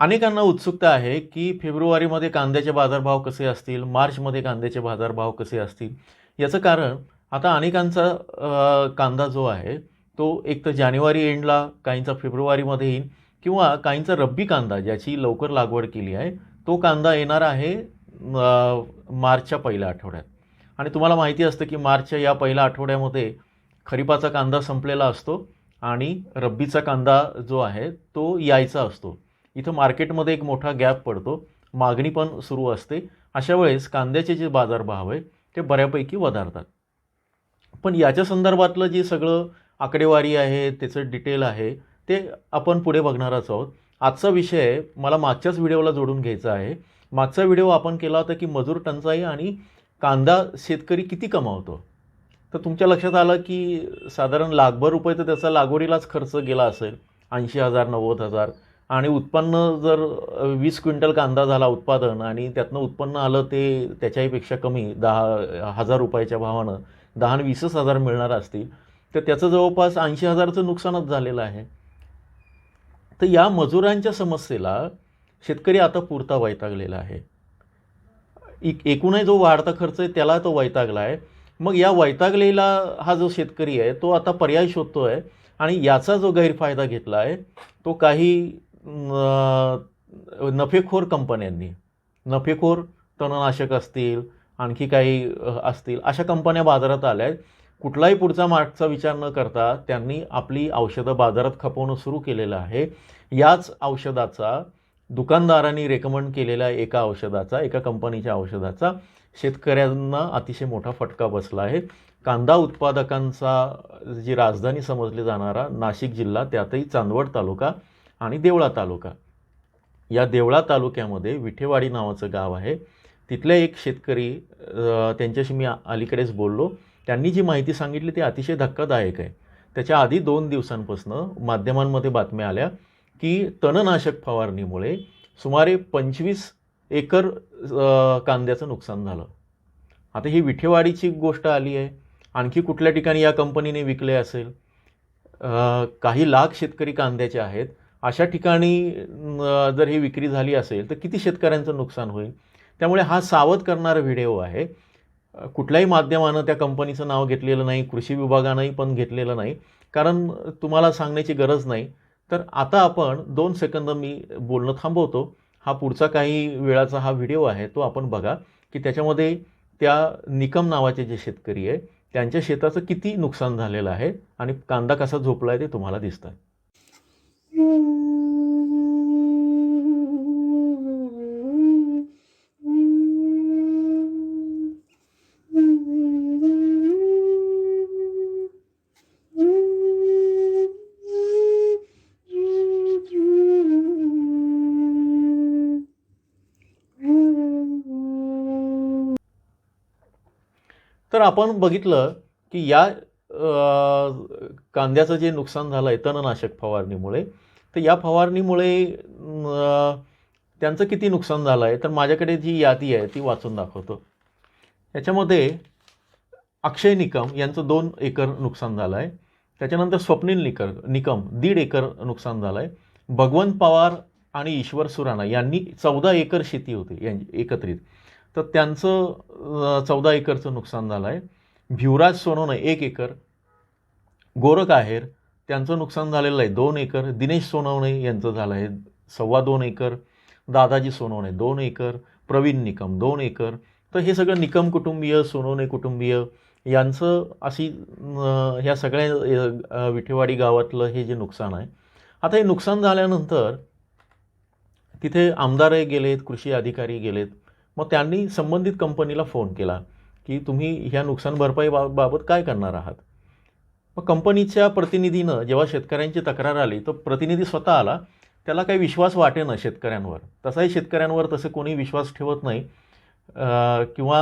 अनेकांना उत्सुकता आहे की फेब्रुवारीमध्ये कांद्याचे बाजारभाव कसे असतील? मार्चमध्ये कांद्याचे बाजारभाव कसे असतील? याचं कारण आता अनेकांचा कांदा जो आहे तो एक तर जानेवारी एंडला काहींचा फेब्रुवारीमध्ये येईल किंवा काहींचा रब्बी कांदा ज्याची लवकर लागवड केली आहे तो कांदा येणार आहे मार्चच्या पहिल्या आठवड्यात. आणि तुम्हाला माहिती असतं की मार्चच्या या पहिल्या आठवड्यामध्ये खरीपाचा कांदा संपलेला असतो आणि रब्बीचा कांदा जो आहे तो यायचा असतो. इथं मार्केटमध्ये एक मोठा गॅप पडतो. मागणी पण सुरू असते. अशा वेळेस कांद्याचे जे बाजारभाव आहे ते बऱ्यापैकी वधारतात. पण याच्या संदर्भातलं जे सगळं आकडेवारी आहे त्याचं डिटेल आहे ते आपण पुढे बघणारच आहोत. आजचा विषय मला मागच्याच व्हिडिओला जोडून घ्यायचा आहे. मागचा व्हिडिओ आपण केला होता की मजूर टंचाई आणि कांदा शेतकरी किती कमावतो. तर तुमच्या लक्षात आलं की साधारण लाखभर रुपये तर त्याचा लागवडीलाच खर्च गेला असेल. ऐंशी हजार नव्वद हजार. आणि उत्पन्न जर वीस क्विंटल कांदा झाला उत्पादन आणि त्यातनं उत्पन्न आलं ते त्याच्याहीपेक्षा कमी दहा हजार रुपयाच्या भावानं दहा आणि वीसच हजार मिळणार असतील तर त्याचं जवळपास ऐंशी हजारचं नुकसानच झालेलं आहे. तर या मजुरांच्या समस्येला शेतकरी आता पुरता वैतागलेला आहे. एक एकूणही जो वाढता खर्च आहे त्याला तो वैतागला आहे. मग या वैतागलेला हा जो शेतकरी आहे तो आता पर्याय शोधतो आहे आणि याचा जो गैरफायदा घेतला आहे तो काही नफेखोर कंपन्यांनी नफेखोर तणनाशक असतील आणखी काही असतील अशा कंपन्या बाजारात आल्या आहेत कुठलाही पुढचा मागचा विचार न करता त्यांनी आपली औषधं बाजारात खपवणं सुरू केलेलं आहे. याच औषधाचा दुकानदारांनी रेकमेंड केलेल्या एका औषधाचा एका कंपनीच्या औषधाचा शेतकऱ्यांना अतिशय मोठा फटका बसला आहे. कांदा उत्पादकांचा जी राजधानी समजली जाणारा नाशिक जिल्हा त्यातही चांदवड तालुका आणि देवळा तालुका. या देवळा तालुक्यामध्ये विठेवाडी नावाचं गाव आहे. तिथले एक शेतकरी त्यांच्याशी मी अलीकडेच बोललो. त्यांनी जी माहिती सांगितली ती अतिशय धक्कादायक आहे. त्याच्या आधी दोन दिवसांपासून माध्यमांमध्ये बातम्या आल्या की तणनाशक फवारणीमुळे सुमारे पंचवीस एकर कांद्याचं नुकसान झालं. आता ही विठेवाडीची गोष्ट आली आहे. आणखी कुठल्या ठिकाणी या कंपनीने विकले असेल? काही लाख शेतकरी कांद्याचे आहेत. अशा ठिकाणी जर ही विक्री झाली असेल तर किती शेतकऱ्यांचं नुकसान होईल? त्यामुळे हा सावध करणारा व्हिडिओ आहे. कुठल्याही माध्यमानं त्या कंपनीचं नाव घेतलेलं नाही कृषी विभागानंही पण घेतलेलं नाही. कारण तुम्हाला सांगण्याची गरज नाही. तर आता आपण दोन सेकंद मी बोलणं थांबवतो. हा पुढचा काही वेळाचा हा व्हिडिओ आहे तो आपण बघा. की त्याच्यामध्ये त्या निकम नावाचे जे शेतकरी आहे त्यांच्या शेताचं किती नुकसान झालेलं आहे आणि कांदा कसा झोपला आहे ते तुम्हाला दिसतं तर आपण बघितलं की या कांद्याचं जे नुकसान झालं आहे तणनाशक फवारणीमुळे तर या फवारणीमुळे त्यांचं किती नुकसान झालं आहे? तर माझ्याकडे जी यादी आहे ती वाचून दाखवतो. याच्यामध्ये अक्षय निकम यांचं दोन एकर नुकसान झालं आहे. त्याच्यानंतर स्वप्नील निकर निकम दीड एकर नुकसान झालं आहे. भगवंत पवार आणि ईश्वर सुराणा यांनी चौदा एकर शेती होती यांची एकत्रित. तर त्यांचं चौदा एकरचं नुकसान झालं आहे. भिवराज सोनवणे एक एकर. गोरख आहेर त्यांचं नुकसान झालेलं आहे दोन एकर दिनेश सोनवणे यांचं झालं आहे. सव्वा दोन एकर दादाजी सोनवणे दोन एकर प्रवीण निकम दोन एकर. तर हे सगळं निकम कुटुंबीय सोनवणे कुटुंबीय यांचं अशी ह्या सगळ्या विठेवाडी गावातलं हे जे नुकसान आहे. आता हे नुकसान झाल्यानंतर तिथे आमदारही गेलेत कृषी अधिकारी गेलेत. मग त्यांनी संबंधित कंपनीला फोन केला की तुम्ही ह्या नुकसान भरपाई बाबत काय करणार आहात? मग कंपनीच्या प्रतिनिधीनं जेव्हा शेतकऱ्यांची तक्रार आली तो प्रतिनिधी स्वतः आला. त्याला काही विश्वास वाटेना शेतकऱ्यांवर. तसाही शेतकऱ्यांवर तसं कोणी विश्वास ठेवत नाही. किंवा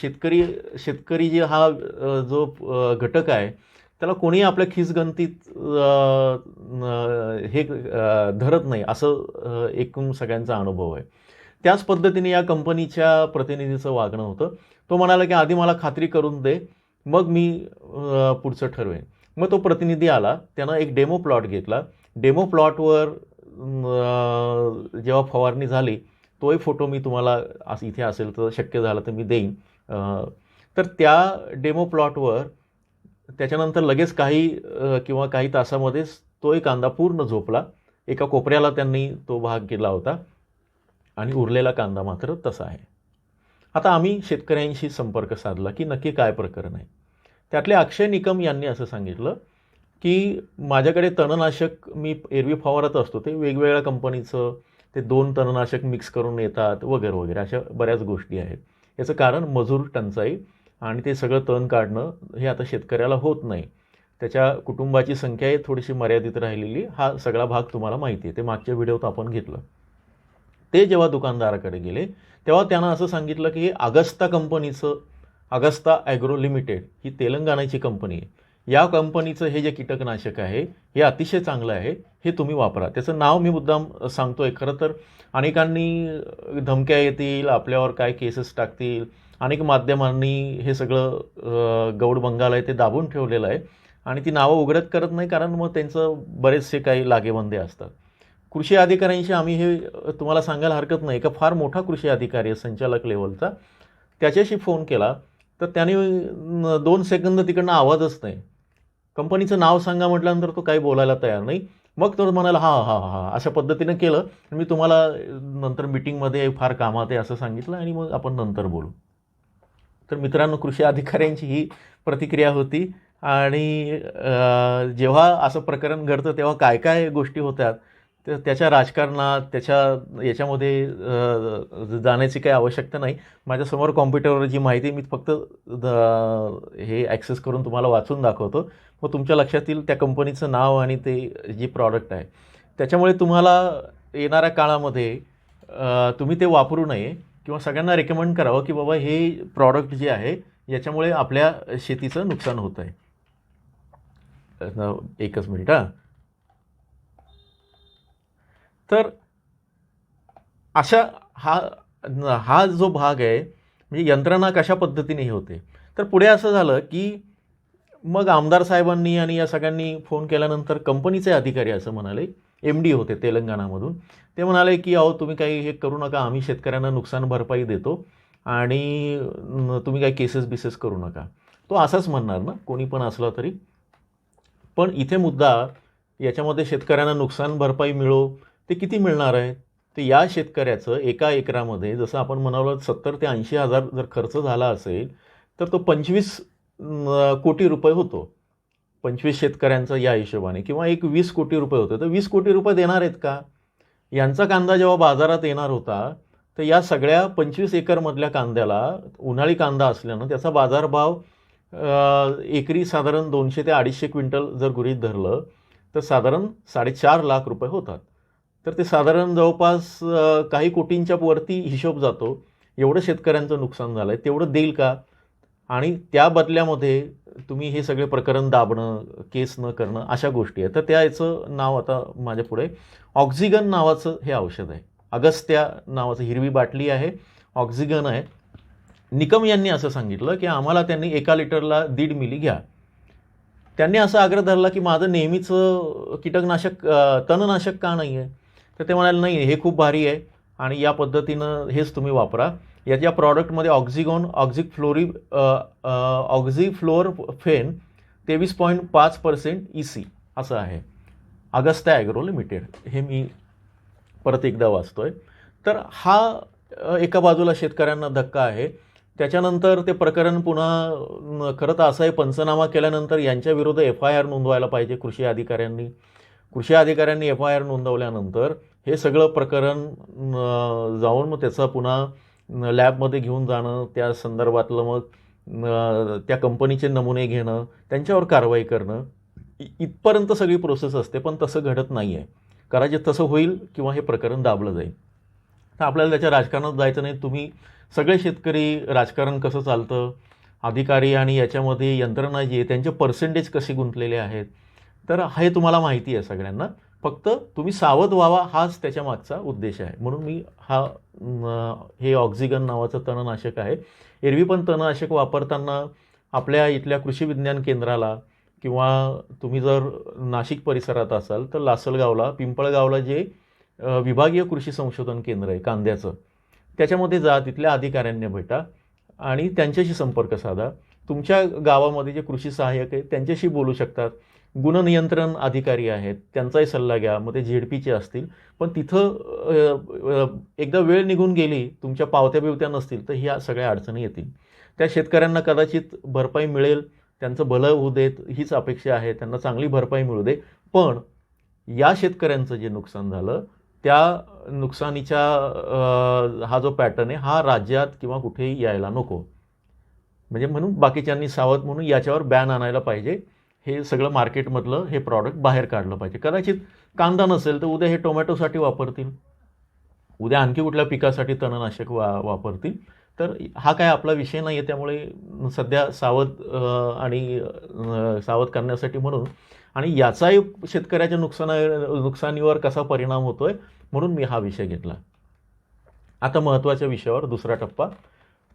शेतकरी शेतकरी जे हा जो घटक आहे त्याला कोणी आपल्या खिसगंतीत हे धरत नाही असं एकूण सगळ्यांचा अनुभव आहे. त्याच पद्धतीने या कंपनीच्या प्रतिनिधीचं वागणं होतं. तो म्हणाला की आधी मला खात्री करून दे मग मी पुढचं ठरवेन. मग तो प्रतिनिधी आला त्यानं एक डेमो प्लॉट घेतला. डेमो प्लॉटवर जेव्हा फवारणी झाली तोही फोटो मी तुम्हाला असं इथे असेल तर शक्य झालं तर मी देईन. तर त्या डेमो प्लॉटवर त्याच्यानंतर लगेच काही किंवा काही तासामध्येच तोही कांदा पूर्ण झोपला. एका कोपऱ्याला त्यांनी तो भाग केला होता. आणि उरलेला कांदा मात्र तसा आहे. आता आम्ही शेतकऱ्यांशी संपर्क साधला की नक्की काय प्रकरण आहे. त्यातले अक्षय निकम यांनी असं सांगितलं की माझ्याकडे तणनाशक मी एरवी फवारत असतो ते वेगवेगळ्या कंपनीचं ते दोन तणनाशक मिक्स करून येतात वगैरे वगैरे अशा बऱ्याच गोष्टी आहेत. याचं कारण मजूर टंचाई आणि ते सगळं तण काढणं हे आता शेतकऱ्याला होत नाही. त्याच्या कुटुंबाची संख्या ही थोडीशी मर्यादित राहिलेली हा सगळा भाग तुम्हाला माहिती आहे. ते मागच्या व्हिडिओत आपण घेतलं. ते जेव्हा दुकानदाराकडे गेले तेव्हा त्यांना असं सांगितलं की हे अगस्ता कंपनीचं अगस्ता ॲग्रो लिमिटेड ही तेलंगणाची कंपनी आहे. या कंपनीचं हे जे कीटकनाशक आहे हे अतिशय चांगलं आहे हे तुम्ही वापरा. त्याचं नाव मी मुद्दाम सांगतो आहे खरं तर. अनेकांनी धमक्या येतील आपल्यावर काय केसेस टाकतील अनेक माध्यमांनी हे सगळं गौड बंगाल आहे ते दाबून ठेवलेलं आहे. आणि ती नावं उघडत करत नाही कारण मग त्यांचं बरेचसे काही लागेबंदे असतात. कृषी अधिकाऱ्यांशी आम्ही हे तुम्हाला सांगायला हरकत नाही. का फार मोठा कृषी अधिकारी आहे संचालक लेवलचा त्याच्याशी फोन केला. तर त्याने दोन सेकंद तिकडनं आवाजच नाही. कंपनीचं नाव सांगा म्हटल्यानंतर तो काही बोलायला तयार नाही. मग तो म्हणाला हा हा हा अशा पद्धतीनं केलं. मी तुम्हाला नंतर मिटिंगमध्ये फार कामात आहे असं सांगितलं आणि मग आपण नंतर बोलू. तर मित्रांनो कृषी अधिकाऱ्यांची ही प्रतिक्रिया होती आणि जेव्हा असं प्रकरण घडतं तेव्हा काय काय गोष्टी होतात तर त्याच्या राजकारणात त्याच्या याच्यामध्ये जाण्याची काही आवश्यकता नाही. माझ्यासमोर कॉम्प्युटरवर जी माहिती मी फक्त द- हे ॲक्सेस करून तुम्हाला वाचून दाखवतो. मग तुमच्या लक्षात येईल त्या कंपनीचं नाव आणि ते जे प्रॉडक्ट आहे त्याच्यामुळे तुम्हाला येणाऱ्या काळामध्ये तुम्ही ते वापरू नये किंवा सगळ्यांना रेकमेंड करावं की बाबा हे प्रॉडक्ट जे आहे याच्यामुळे आपल्या शेतीचं नुकसान होत आहे एकच मिनिट हां. तर अशा हा हा जो भाग आहे म्हणजे यंत्रणा कशा पद्धतीने हे होते? तर पुढे असं झालं की मग आमदार साहेबांनी आणि या सगळ्यांनी फोन केल्यानंतर कंपनीचे अधिकारी असं म्हणाले एम डी होते तेलंगणामधून. ते म्हणाले की अहो तुम्ही काही हे करू नका आम्ही शेतकऱ्यांना नुकसान भरपाई देतो आणि तुम्ही काही केसेस बिसेस करू नका. तो असाच म्हणणार ना कोणी पण असला तरी. पण इथे मुद्दा याच्यामध्ये शेतकऱ्यांना नुकसान भरपाई मिळो ते किती मिळणार आहे? तर या शेतकऱ्याचं एका एकरामध्ये जसं आपण म्हणालो सत्तर ते ऐंशी हजार जर खर्च झाला असेल तर तो पंचवीस कोटी रुपये होतो. पंचवीस शेतकऱ्यांचा या हिशोबाने. किंवा एक वीस कोटी रुपये होते. तर वीस कोटी रुपये देणार आहेत का? यांचा कांदा जेव्हा बाजारात येणार होता तर या सगळ्या पंचवीस एकरमधल्या कांद्याला उन्हाळी कांदा असल्यानं त्याचा बाजारभाव एकरी साधारण दोनशे ते अडीचशे क्विंटल जर गृहीत धरलं तर साधारण साडेचार लाख रुपये होतात. तर ते साधारण जवळपास काही कोटींच्या वरती हिशोब जातो. एवढं शेतकऱ्यांचं नुकसान झालं आहे तेवढं देईल का? आणि त्या बदल्यामध्ये तुम्ही हे सगळे प्रकरण दाबणं केस न करणं अशा गोष्टी आहेत. तर त्या याचं नाव आता माझ्या पुढे ऑक्झिगन नावाचं हे औषध आहे. अगस्त्या नावाचं हिरवी बाटली आहे. ऑक्झिगन आहे. निकम यांनी असं सांगितलं की आम्हाला त्यांनी एका लिटरला दीड मिली घ्या. त्यांनी असा आग्रह धरला की माझं नेहमीचं कीटकनाशक तणनाशक का नाही आहे तर ते म्हणाले नाही हे खूप भारी आहे आणि या पद्धतीनं हेच तुम्ही वापरा. याच्या प्रॉडक्टमध्ये ऑक्झिगॉन ऑक्झिक फ्लोरी ऑक्झी फ्लोअर फेन तेवीस पॉईंट पाच पर्सेंट ई सी असं आहे. अगस्त्या ॲग्रो लिमिटेड हे मी परत एकदा वाचतो आहे तर हा एका बाजूला शेतकऱ्यांना धक्का आहे. त्याच्यानंतर ते प्रकरण पुन्हा न, खरं तर असं आहे पंचनामा केल्यानंतर यांच्या विरुद्ध एफ आय आर नोंदवायला पाहिजे कृषी अधिकाऱ्यांनी. कृषी अधिकाऱ्यांनी एफ आय आर नोंदवल्यानंतर हे सगळं प्रकरण जाऊन मग त्याचं पुन्हा लॅबमध्ये घेऊन जाणं त्या संदर्भातलं मग त्या कंपनीचे नमुने घेणं त्यांच्यावर कारवाई करणं इ- इथपर्यंत सगळी प्रोसेस असते पण तसं घडत नाही आहे कदाचित तसं होईल किंवा हे प्रकरण दाबलं जाईल. तर आपल्याला त्याच्या राजकारणात जायचं नाही. तुम्ही सगळे शेतकरी राजकारण कसं चालतं अधिकारी आणि याच्यामध्ये यंत्रणा जी आहे त्यांचे पर्सेंटेज कसे गुंतलेले आहेत तर हे तुम्हाला माहिती आहे सगळ्यांना. फक्त तुम्ही सावध व्हावा हाच त्याच्या मागचा उद्देश आहे. म्हणून मी हा न, हे ऑक्झिगन नावाचं तणनाशक आहे. एरवी पण तणनाशक वापरताना आपल्या इथल्या कृषी विज्ञान केंद्राला किंवा तुम्ही जर नाशिक परिसरात असाल तर लासलगावला पिंपळगावला जे विभागीय कृषी संशोधन केंद्र आहे कांद्याचं त्याच्यामध्ये जा तिथल्या अधिकाऱ्यांनी भेटा आणि त्यांच्याशी संपर्क साधा. तुमच्या गावामध्ये जे कृषी सहाय्यक आहे त्यांच्याशी बोलू शकतात. गुणनियंत्रण अधिकारी आहेत त्यांचाही सल्ला घ्या मग ते झेडपीचे असतील. पण तिथं एकदा वेळ निघून गेली तुमच्या पावत्या बिवत्या नसतील तर ह्या सगळ्या अडचणी येतील. त्या शेतकऱ्यांना कदाचित भरपाई मिळेल त्यांचं भलं होऊ देत हीच अपेक्षा आहे त्यांना चांगली भरपाई मिळू दे. पण या शेतकऱ्यांचं जे नुकसान झालं त्या नुकसानीच्या हा जो पॅटर्न आहे हा राज्यात किंवा कुठेही यायला नको. म्हणजे म्हणून बाकीच्यांनी सावध म्हणून याच्यावर बॅन आणायला पाहिजे. हे सगळं मार्केटमधलं हे प्रॉडक्ट बाहेर काढलं पाहिजे. कदाचित कांदा नसेल तर उद्या हे टोमॅटोसाठी वापरतील. उद्या आणखी कुठल्या पिकासाठी तणनाशक वा वापरतील. तर हा काय आपला विषय नाही आहे त्यामुळे सध्या सावध आणि सावध करण्यासाठी म्हणून आणि याचाही शेतकऱ्याच्या नुकसाना नुकसानीवर कसा परिणाम होतो आहे म्हणून मी हा विषय घेतला. आता महत्त्वाच्या विषयावर दुसरा टप्पा.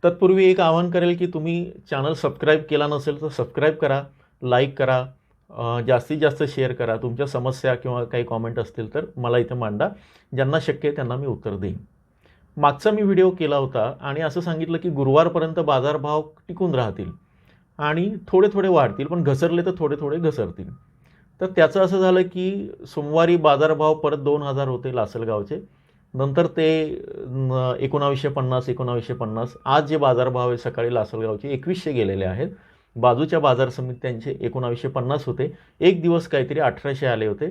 तत्पूर्वी एक आवाहन करेल की तुम्ही चॅनल सबस्क्राईब केला नसेल तर सबस्क्राईब करा. लाईक करा जास्तीत जास्त शेअर करा. तुमच्या समस्या किंवा काही कॉमेंट असतील तर मला इथे मांडा. ज्यांना शक्य आहे त्यांना मी उत्तर देईन. मागचा मी व्हिडिओ केला होता आणि असं सांगितलं की गुरुवारपर्यंत बाजारभाव टिकून राहतील आणि थोडे थोडे वाढतील पण घसरले तर थोडे थोडे घसरतील. तर त्याचं असं झालं की सोमवारी बाजारभाव परत दोन हजार होते लासलगावचे. नंतर ते एकोणावीसशे पन्नास एकोणावीसशे पन्नास. आज जे बाजारभाव आहे सकाळी लासलगावचे एकवीसशे गेलेले आहेत. बाजूच्या बाजार समित्यांचे एकोणावीसशे पन्नास होते. एक दिवस काहीतरी अठराशे आले होते.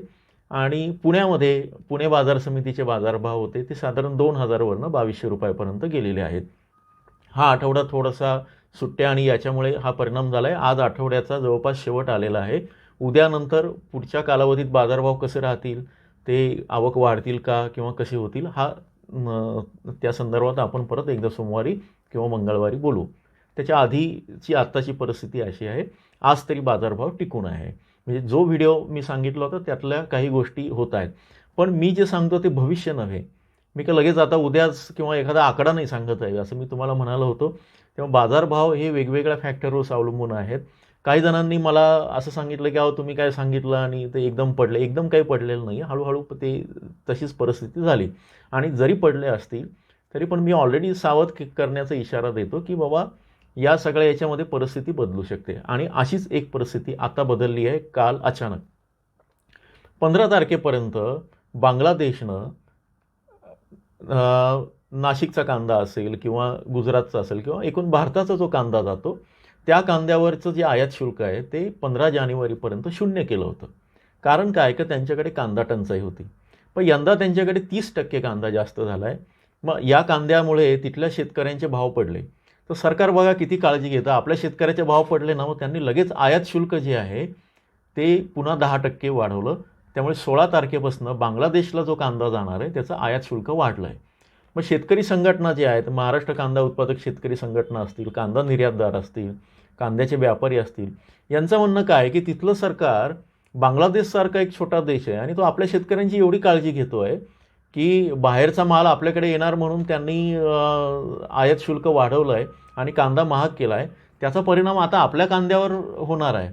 आणि पुण्यामध्ये पुणे बाजार समितीचे बाजारभाव होते ते साधारण दोन हजारवरनं बावीसशे रुपयापर्यंत गेलेले आहेत. हा आठवडा थोडासा सुट्ट्या आणि याच्यामुळे हा परिणाम झाला आहे आज आठवड्याचा जवळपास शेवट आलेला आहे. उद्यानंतर पुढच्या कालावधीत बाजारभाव कसे राहतील ते आवक वाढतील का किंवा कसे होतील हा त्या संदर्भात आपण परत एकदा सोमवारी किंवा मंगळवारी बोलू. त्याच्या आधीची आत्ताची परिस्थिती अशी आहे आज तरी बाजारभाव टिकून आहे. म्हणजे जो व्हिडिओ मी सांगितला होता त्यातल्या काही गोष्टी होत आहेत. पण मी जे सांगतो ते भविष्य नव्हे. मी का लगेच आता उद्याच किंवा एखादा आकडा नाही सांगत आहे असं मी तुम्हाला म्हणालो होतो. तेव्हा बाजारभाव हे वेगवेगळ्या फॅक्टरवर अवलंबून आहेत. काही जणांनी मला असं सांगितलं की अहो तुम्ही काय सांगितलं आणि ते एकदम पडले. एकदम काही पडलेलं नाही. हळूहळू ते तशीच परिस्थिती झाली. आणि जरी पडले असतील तरी पण मी ऑलरेडी सावध करण्याचा इशारा देतो की बाबा या सगळ्या याच्यामध्ये परिस्थिती बदलू शकते. आणि अशीच एक परिस्थिती आता बदलली आहे काल अचानक. पंधरा तारखेपर्यंत बांगलादेशनं नाशिकचा कांदा असेल किंवा गुजरातचा असेल किंवा एकूण भारताचा जो कांदा जातो त्या कांद्यावरचं जे आयात शुल्क आहे ते पंधरा जानेवारीपर्यंत शून्य केलं होतं. कारण काय? का त्यांच्याकडे कांदा टंचाई होती. पण यंदा त्यांच्याकडे तीस टक्के कांदा जास्त झाला आहे मग या कांद्यामुळे तिथल्या शेतकऱ्यांचे भाव पडले. तर सरकार बघा किती काळजी घेतं. आपल्या शेतकऱ्याचे भाव पडले ना मग त्यांनी लगेच आयात शुल्क जे आहे ते पुन्हा दहा टक्के वाढवलं. त्यामुळे सोळा तारखेपासून बांगलादेशला जो कांदा जाणार आहे त्याचं आयात शुल्क वाढलं आहे मग शेतकरी संघटना जे आहेत महाराष्ट्र कांदा उत्पादक शेतकरी संघटना असतील कांदा निर्यातदार असतील कांद्याचे व्यापारी असतील यांचं म्हणणं काय की तिथलं सरकार बांगलादेशसारखा एक छोटा देश आहे आणि तो आपल्या शेतकऱ्यांची एवढी काळजी घेतो आहे की बाहेरचा माल आपल्याकडे येणार म्हणून त्यांनी आयात शुल्क वाढवलं आहे आणि कांदा महाग केला आहे त्याचा परिणाम आता आपल्या कांद्यावर होणार आहे.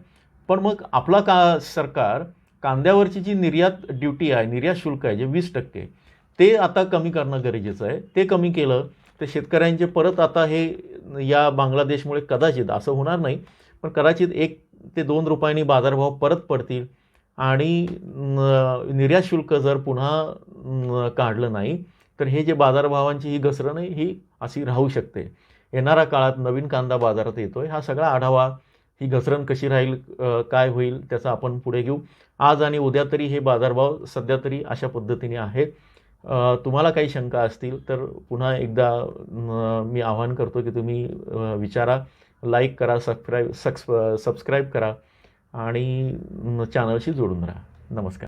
पण मग आपला का सरकार कांद्यावरची जी निर्यात ड्युटी आहे निर्यात शुल्क आहे जे वीस टक्के ते आता कमी करणं गरजेचं आहे. ते कमी केलं तर शेतकऱ्यांचे परत आता हे या बांगलादेशमुळे कदाचित असं होणार नाही पण कदाचित एक ते दोन रुपयांनी बाजारभाव परत पडतील. आणि निर्यात शुल्क जर पुन्हा काढलं नाही तर हे जे बाजारभावांची ही घसरण आहे ही अशी राहू शकते. येणाऱ्या काळात नवीन कांदा बाजारात येतो आहे हा सगळा आढावा ही घसरण कशी राहील काय होईल त्याचा आपण पुढे घेऊ. आज आणि उद्या तरी हे बाजारभाव सध्या तरी अशा पद्धतीने आहेत. तुम्हाला काही शंका असतील तर पुन्हा एकदा मी आवाहन करतो की तुम्ही विचारा. लाईक करा सबस्क्राईब सक्स सबस्क्राईब करा. आणि न, चॅनलशी जोडून राहा. नमस्कार.